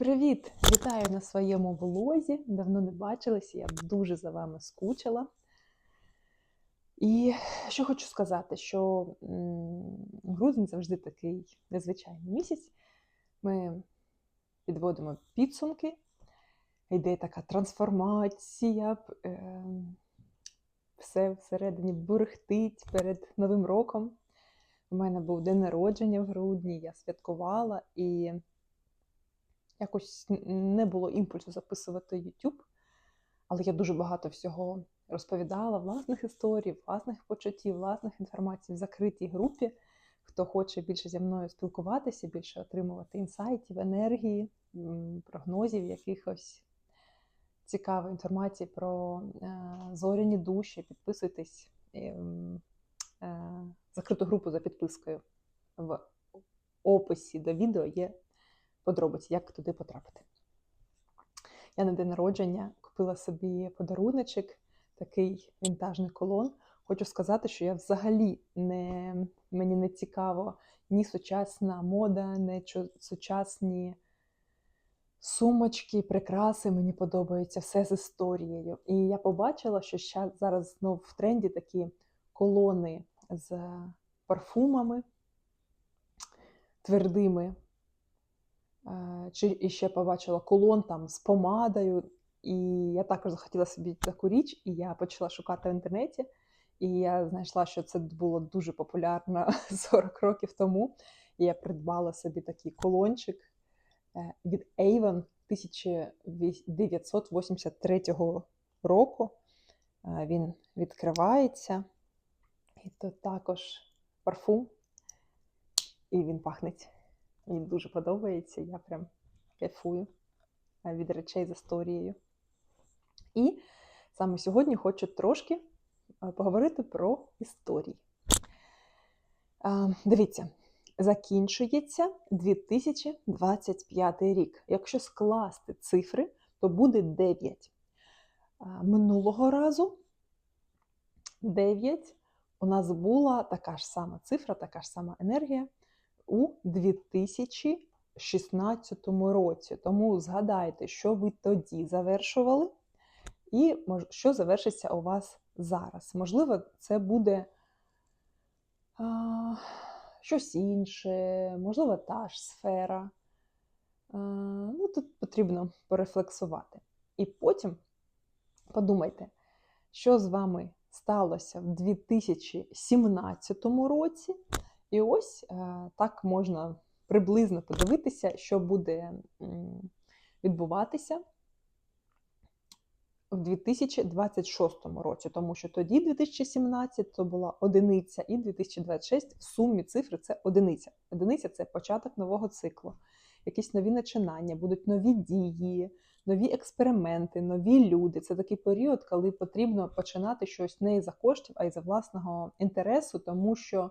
Привіт! Вітаю на своєму влозі. Давно не бачилися, я дуже за вами скучила. І що хочу сказати, що грудень завжди такий незвичайний місяць. Ми підводимо підсумки, йде така трансформація, ем, все всередині бурхтить перед Новим роком. У мене був день народження в грудні, я святкувала і якось не було імпульсу записувати YouTube, але я дуже багато всього розповідала, власних історій, власних почуттів, власних інформацій в закритій групі. Хто хоче більше зі мною спілкуватися, більше отримувати інсайтів, енергії, прогнозів, якихось цікавої інформації про е, зоряні душі, підписуйтесь. е, закриту групу за підпискою. В описі до відео є подробиці, як туди потрапити. Я на день народження купила собі подаруночок, такий вінтажний колон. Хочу сказати, що я взагалі не мені не цікаво ні сучасна мода, ні сучасні сумочки, прикраси. Мені подобається все з історією. І я побачила, що зараз знов в тренді такі колони з парфумами твердими. Чи ще побачила колон там з помадою. І я також захотіла собі таку річ, і я почала шукати в інтернеті. І я знайшла, що це було дуже популярно 40 років тому. І я придбала собі такий колончик е, від Avon 1983 року. Е, Він відкривається. І тут також парфум. І він пахнеть. Мені дуже подобається, я прям кайфую від речей з історією. І саме сьогодні хочу трошки поговорити про історії. Дивіться, закінчується 2025 рік. Якщо скласти цифри, то буде 9. Е, Минулого разу 9 у нас була така ж сама цифра, така ж сама енергія у 2016 році. Тому згадайте, що ви тоді завершували, і що завершиться у вас зараз. Можливо, це буде а, щось інше, можливо, та ж сфера. А, ну, тут потрібно порефлексувати. І потім подумайте, що з вами сталося в 2017 році. І ось е, так можна приблизно подивитися, що буде відбуватися в 2026 році, тому що тоді 2017 то була одиниця, і 2026 в сумі цифри це одиниця. Одиниця це початок нового циклу, якісь нові начинання, будуть нові дії, нові експерименти, нові люди. Це такий період, коли потрібно починати щось не із-за коштів, а із за власного інтересу, тому що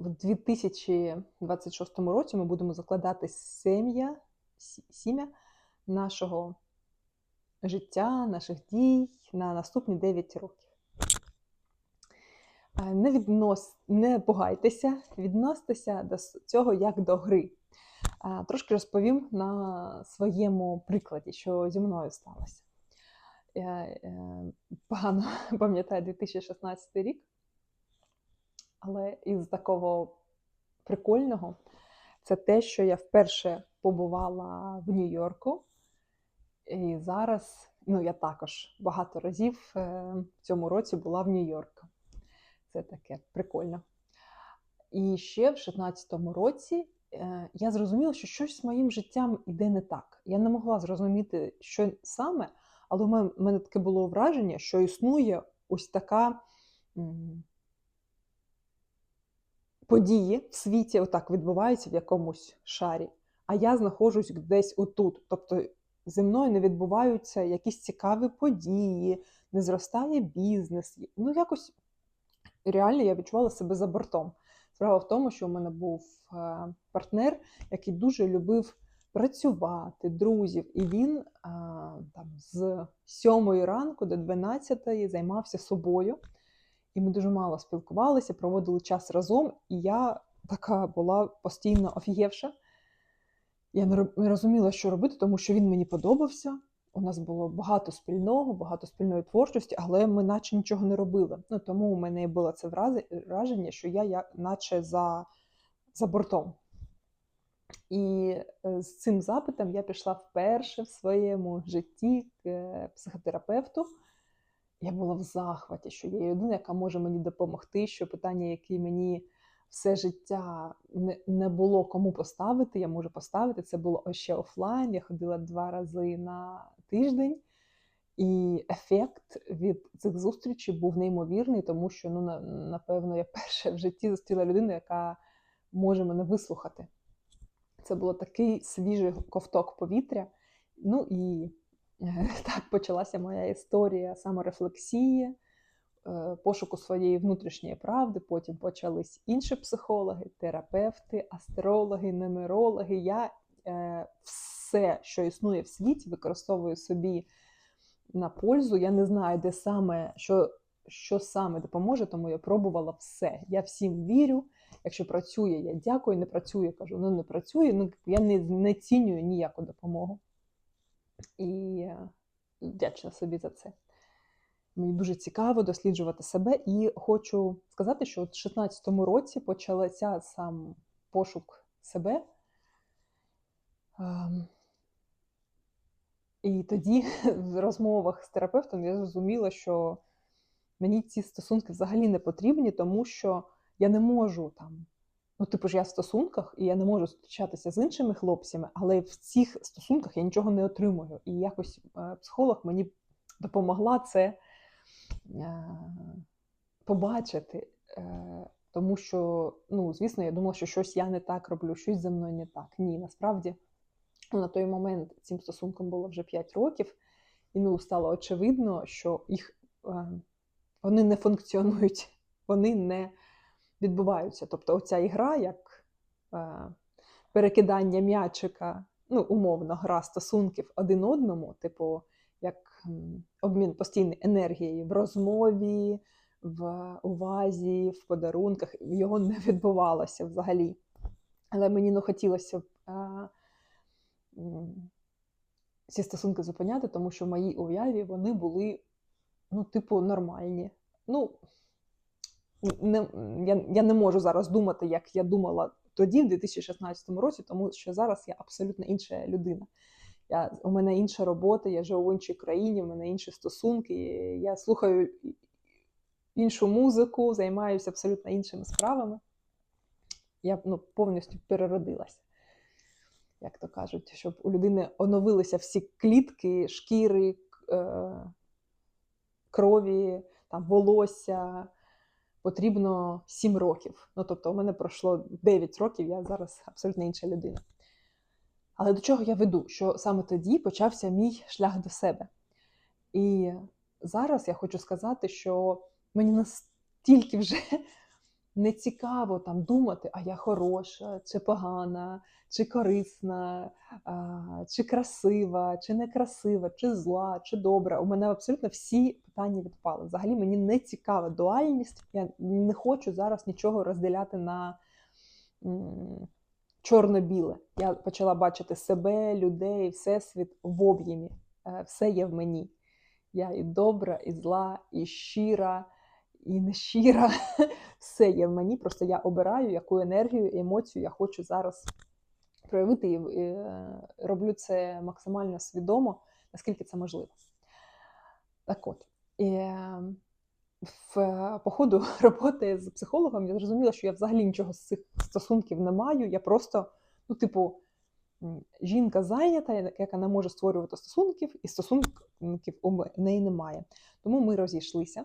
в 2026 році ми будемо закладати сім'я, сім'я нашого життя, наших дій на наступні 9 років. Е, Не, віднос, не пугайтеся, відносьтеся до цього як до гри. Е, Трошки розповім на своєму прикладі, що зі мною сталося. Я е, погано пам'ятаю 2016 рік, але із такого прикольного це те, що я вперше побувала в Нью-Йорку. І зараз, ну я також багато разів е, в цьому році була в Нью-Йорку. Це таке прикольно. І ще в 16-му році е, я зрозуміла, що щось з моїм життям іде не так. Я не могла зрозуміти, що саме, але в мене, таке було враження, що існує ось така події в світі, отак відбуваються в якомусь шарі, а я знаходжусь десь отут. Тобто зі мною не відбуваються якісь цікаві події, не зростає бізнес. Ну, якось реально я відчувала себе за бортом. Справа в тому, що у мене був е, партнер, який дуже любив працювати, друзів, і він е, там з 7 ранку до 12 займався собою. І ми дуже мало спілкувалися, проводили час разом, і я така була постійно офігівша. Я не розуміла, що робити, тому що він мені подобався. У нас було багато спільного, багато спільної творчості, але ми наче нічого не робили. Ну тому у мене було це враження, що я, я наче за, за бортом. І е, з цим запитом я пішла вперше в своєму житті к е, психотерапевту. Я була в захваті, що є людина, яка може мені допомогти, що питання, які мені все життя не, було кому поставити, я можу поставити. Це було ще офлайн. Я ходила два рази на тиждень, і ефект від цих зустрічей був неймовірний, тому що ну, напевно я перша в житті зустріла людину, яка може мене вислухати. Це було такий свіжий ковток повітря. Ну і так почалася моя історія саморефлексії, е, пошуку своєї внутрішньої правди. Потім почались інші психологи, терапевти, астрологи, нумерологи. Я е, все, що існує в світі, використовую собі на пользу. Я не знаю, де саме що, що саме допоможе, тому я пробувала все. Я всім вірю. Якщо працює, я дякую, не працює, кажу, ну не працює, ну я не, не цінюю ніяку допомогу. І е, вдячна собі за це. Мені дуже цікаво досліджувати себе, і хочу сказати, що в 16-му році почалася сам пошук себе. Ем, І тоді в розмовах з терапевтом я зрозуміла, що мені ці стосунки взагалі не потрібні, тому що я не можу там. Ну, типу ж я в стосунках, і я не можу зустрічатися з іншими хлопцями, але в цих стосунках я нічого не отримую. І якось е, психолог мені допомогла це е, побачити. Е, тому що, ну, звісно, я думала, що щось я не так роблю, щось зі мною не так. Ні, насправді ну, на той момент цим стосунком було вже 5 років, і ну, стало очевидно, що їх вони не функціонують, вони не відбуваються. Тобто, оця ігра, як е, перекидання м'ячика, ну, умовно, гра стосунків один одному, типу, як обмін постійної енергією в розмові, в увазі, в подарунках, його не відбувалося взагалі. Але мені не хотілося б е, ці стосунки зупиняти, тому що в моїй уяві вони були, ну, типу, нормальні. Ну, не, я, я не можу зараз думати, як я думала тоді, в 2016 році, тому що зараз я абсолютно інша людина. Я, у мене інша робота, я живу в іншій країні, у мене інші стосунки, я слухаю іншу музику, займаюся абсолютно іншими справами. Я ну, повністю переродилася. Як то кажуть, щоб у людини оновилися всі клітки, шкіри, е, крові, там, волосся. Потрібно 7 років. Ну, тобто, у мене пройшло 9 років, я зараз абсолютно інша людина. Але до чого я веду? Що саме тоді почався мій шлях до себе. І зараз я хочу сказати, що мені настільки вже не цікаво там думати, а я хороша, чи погана, чи корисна, а, чи красива, чи некрасива, чи зла, чи добра. У мене абсолютно всі питання відпали. Взагалі мені не цікава дуальність. Я не хочу зараз нічого розділяти на чорно-біле. Я почала бачити себе, людей, всесвіт в об'ємі. Е, Все є в мені. Я і добра, і зла, і щира, і нещира. Все є в мені. Просто я обираю, яку енергію емоцію я хочу зараз проявити і, е, роблю це максимально свідомо, наскільки це можливо. Так от, і, е, в по роботи з психологом я зрозуміла, що я взагалі нічого з цих стосунків не маю. Я просто, ну, типу, жінка зайнята, яка не може створювати стосунків, і стосунків у неї немає. Тому ми розійшлися.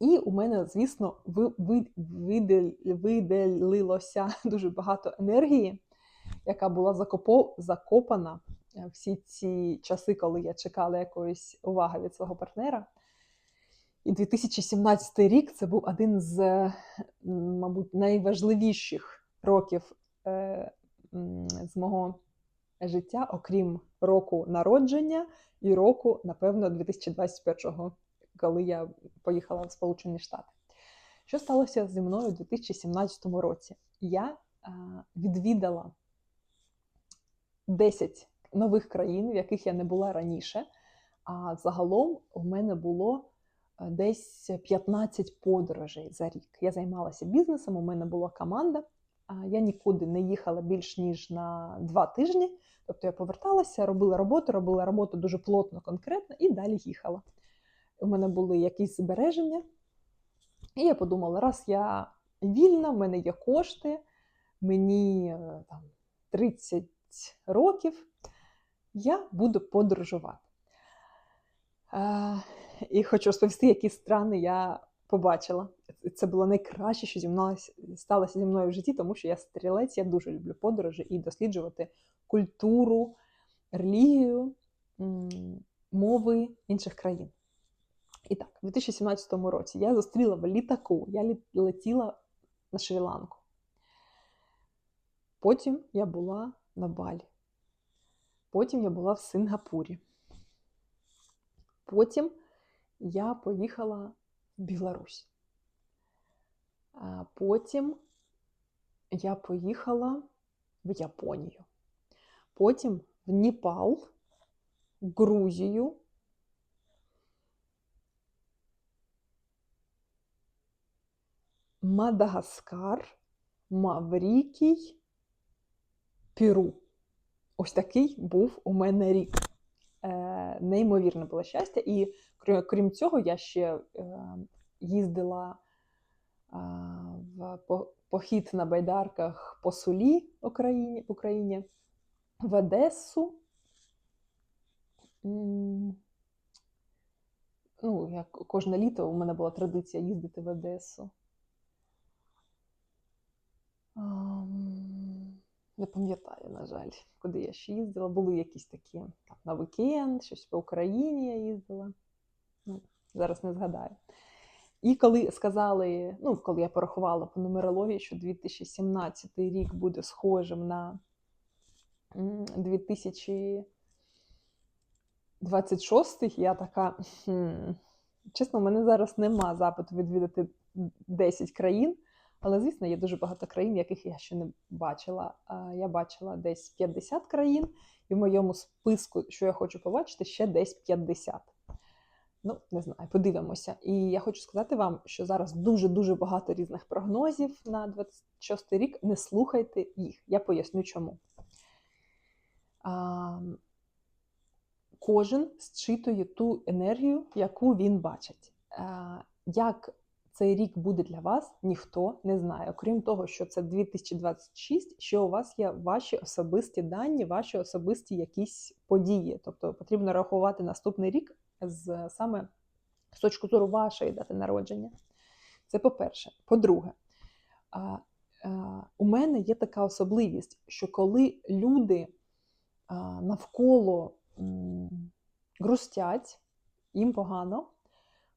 І у мене, звісно, ви- ви- виділилося дуже багато енергії, яка була закопана е, всі ці часи, коли я чекала якоїсь уваги від свого партнера. І 2017 рік це був один з, е, мабуть, найважливіших років е, з мого життя, окрім року народження і року, напевно, 2021, коли я поїхала в Сполучені Штати. Що сталося зі мною у 2017 році? Я відвідала 10 нових країн, в яких я не була раніше. А загалом у мене було е, десь 15 подорожей за рік. Я займалася бізнесом, у мене була команда. Я нікуди не їхала більш ніж на два тижні. Тобто я поверталася, робила роботу, робила роботу дуже плотно, конкретно і далі їхала. У мене були якісь збереження, і я подумала, раз я вільна, в мене є кошти, мені е, там 30 років, я буду подорожувати. Е, і хочу розповісти, які страни я побачила. Це було найкраще, що зі мною сталося зі мною в житті, тому що я стрілець, я дуже люблю подорожі і досліджувати культуру, релігію, мови інших країн. І так, у 2017 році я зустріла в літаку, я летіла на Шрі-Ланку. Потім я була на Балі. Потім я була в Сингапурі. Потім я поїхала в Білорусь. Потім я поїхала в Японію. Потім в Непал, в Грузію. Мадагаскар, Маврікій, Перу. Ось такий був у мене рік. Е, неймовірне було щастя. І крім, цього, я ще е, їздила е, в по- похід на байдарках по Сулі Україні, Україні, в Одесу. Ну, як кожне літо у мене була традиція їздити в Одесу. Не пам'ятаю, на жаль, куди я ще їздила. Були якісь такі там, на вікенд, щось по Україні я їздила. Ну, зараз не згадаю. І коли сказали, ну, коли я порахувала по нумерології, що 2017 рік буде схожим на 2026, я така. Хм. Чесно, у мене зараз нема запиту відвідати 10 країн. Але, звісно, є дуже багато країн, яких я ще не бачила. Я бачила десь 50 країн, і в моєму списку, що я хочу побачити, ще десь 50. Ну, не знаю, подивимося. І я хочу сказати вам, що зараз дуже-дуже багато різних прогнозів на 26 рік. Не слухайте їх. Я поясню чому. А, кожен зчитує ту енергію, яку він бачить. А, як цей рік буде для вас, ніхто не знає. Окрім того, що це 2026, що у вас є ваші особисті дані, ваші особисті якісь події. Тобто потрібно рахувати наступний рік з саме з точки зору вашої дати народження. Це по-перше. По-друге, у мене є така особливість, що коли люди навколо грустять, їм погано,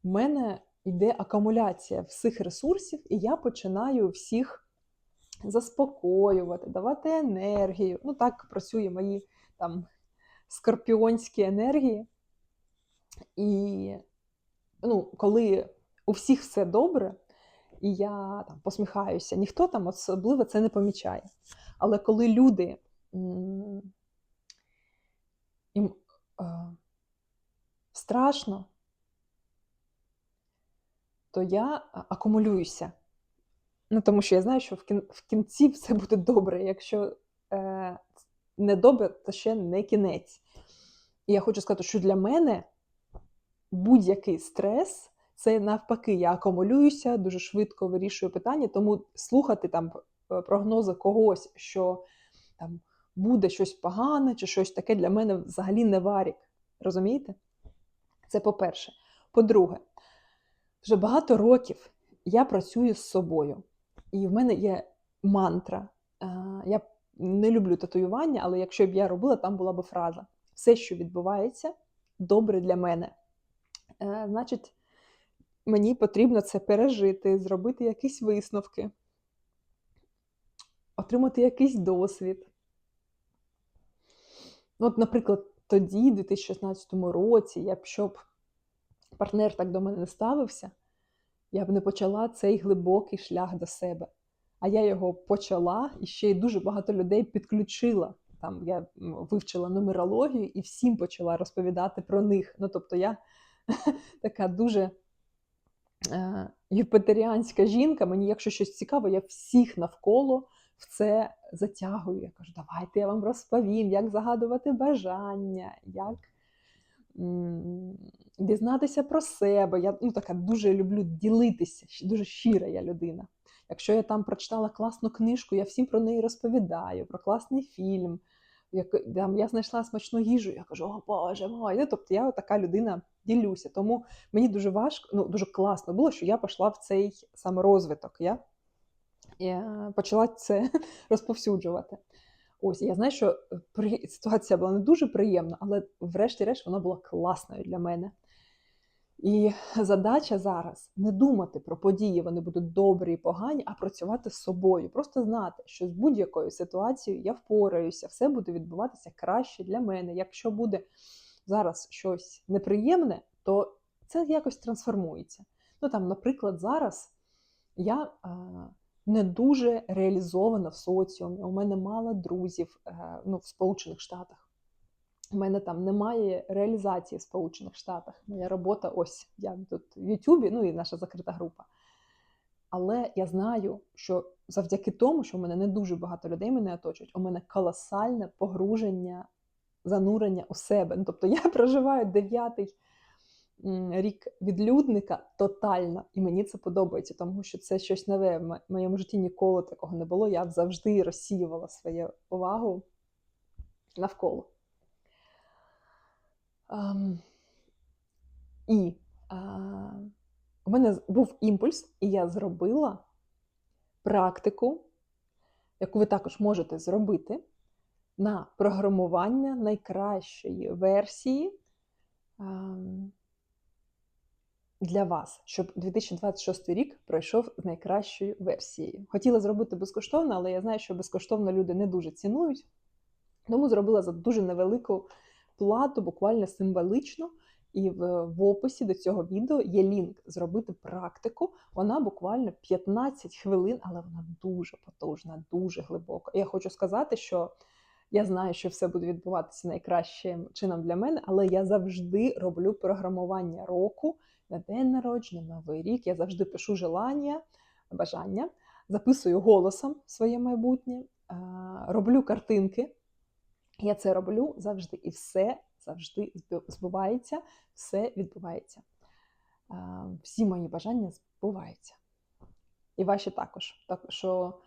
в мене йде акумуляція всіх ресурсів, і я починаю всіх заспокоювати, давати енергію. Ну, так працює мої там скорпіонські енергії. І ну, коли у всіх все добре, і я там посміхаюся, ніхто там особливо це не помічає. Але коли люди їм е, страшно, то я акумулююся. Ну, тому що я знаю, що в, кін- в кінці все буде добре. Якщо е, не добре, то ще не кінець. І я хочу сказати, що для мене будь-який стрес це навпаки, я акумулююся, дуже швидко вирішую питання, тому слухати там прогнози когось, що там буде щось погане чи щось таке для мене взагалі не варік. Розумієте? Це по-перше. По-друге, вже багато років я працюю з собою, і в мене є мантра. Е, Я не люблю татуювання, але якщо б я робила, там була б фраза: все, що відбувається, добре для мене. Е, Значить, мені потрібно це пережити, зробити якісь висновки, отримати якийсь досвід. От, наприклад, тоді, в 2016 році, якщо б партнер так до мене не ставився, я б не почала цей глибокий шлях до себе. А я його почала і ще й дуже багато людей підключила. там я вивчила нумерологію і всім почала розповідати про них. Ну, тобто я така дуже е, юпитеріанська жінка. Мені, якщо щось цікаво, я всіх навколо в це затягую. Я кажу, давайте я вам розповім, як загадувати бажання, як дізнатися про себе. Я ну, така дуже люблю ділитися, дуже щира я людина. Якщо я там прочитала класну книжку, я всім про неї розповідаю, про класний фільм. Як, там, я знайшла смачну їжу, я кажу, о Боже мой. Ну, тобто я така людина ділюся. Тому мені дуже важко, ну дуже класно було, що я пішла в цей саморозвиток. Я, я почала це розповсюджувати. Ось я знаю, що при... ситуація була не дуже приємна, але врешті-решт вона була класною для мене. І задача зараз не думати про події, вони будуть добрі і погані, а працювати з собою. Просто знати, що з будь-якою ситуацією я впораюся, все буде відбуватися краще для мене. Якщо буде зараз щось неприємне, то це якось трансформується. Ну там, наприклад, зараз я е, не дуже реалізована в соціумі. У мене мало друзів е, ну, в Сполучених Штатах. У мене там немає реалізації в Сполучених Штатах. Моя робота ось я тут в Ютубі, ну і наша закрита група. Але я знаю, що завдяки тому, що в мене не дуже багато людей мене оточують, у мене колосальне погруження, занурення у себе. Ну, тобто я проживаю дев'ятий рік відлюдника тотально, і мені це подобається, тому що це щось нове. В моєму житті ніколи такого не було. Я завжди розсіювала свою увагу навколо. Ем, і а, у мене був імпульс, і я зробила практику, яку ви також можете зробити на програмування найкращої версії ем, для вас, щоб 2026 рік пройшов з найкращою версією. Хотіла зробити безкоштовно, але я знаю, що безкоштовно люди не дуже цінують, тому зробила за дуже невелику плату, буквально символично. І в, в описі до цього відео є лінк зробити практику. Вона буквально 15 хвилин, але вона дуже потужна, дуже глибока. Я хочу сказати, що я знаю, що все буде відбуватися найкращим чином для мене, але я завжди роблю програмування року на день народження, новий рік. Я завжди пишу желання, бажання, записую голосом своє майбутнє, е, роблю картинки. Я це роблю завжди, і все завжди збувається, все відбувається. Е, Всі мої бажання збуваються. І ваші також. Так що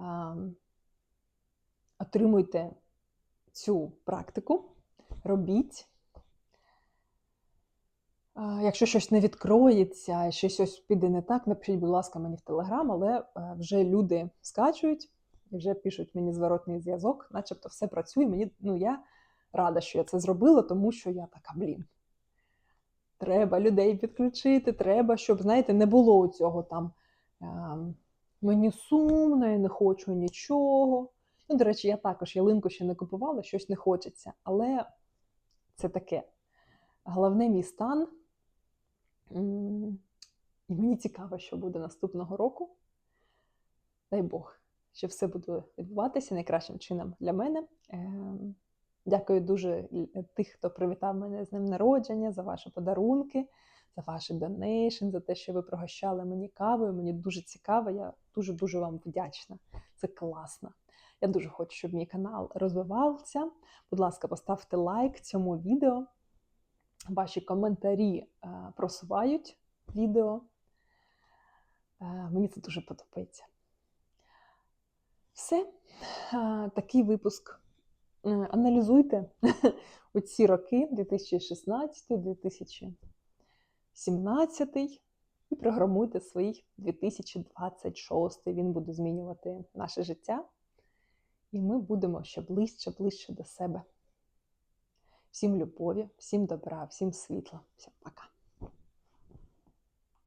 е, отримуйте цю практику, робіть. Якщо щось не відкроється, що щось піде не так, напишіть, будь ласка, мені в Телеграм, але е, вже люди скачують і вже пишуть мені зворотний зв'язок, начебто все працює. Мені, ну, я рада, що я це зробила, тому що я така, блін. Треба людей підключити, треба, щоб, знаєте, не було цього там. Мені сумно, я не хочу нічого. Ну, до речі, я також ялинку ще не купувала, щось не хочеться. Але це таке. Головне мій стан. І мені цікаво, що буде наступного року. Дай Бог, що все буде відбуватися найкращим чином для мене. Ем, Дякую дуже тих, хто привітав мене з ним народження, за ваші подарунки, за ваші донейшн, за те, що ви пригощали мені кавою. Мені дуже цікаво. Я дуже дуже вам вдячна. Це класно. Я дуже хочу, щоб мій канал розвивався. Будь ласка, поставте лайк цьому відео. Ваші коментарі е, просувають відео. Е, Мені це дуже подобається. Все, Е, такий випуск. Аналізуйте оці роки 2016, 2017 і програмуйте свій 2026. Він буде змінювати наше життя, і ми будемо ще ближче, ближче до себе. Всім любові, всім добра, всім світла. Всім пока.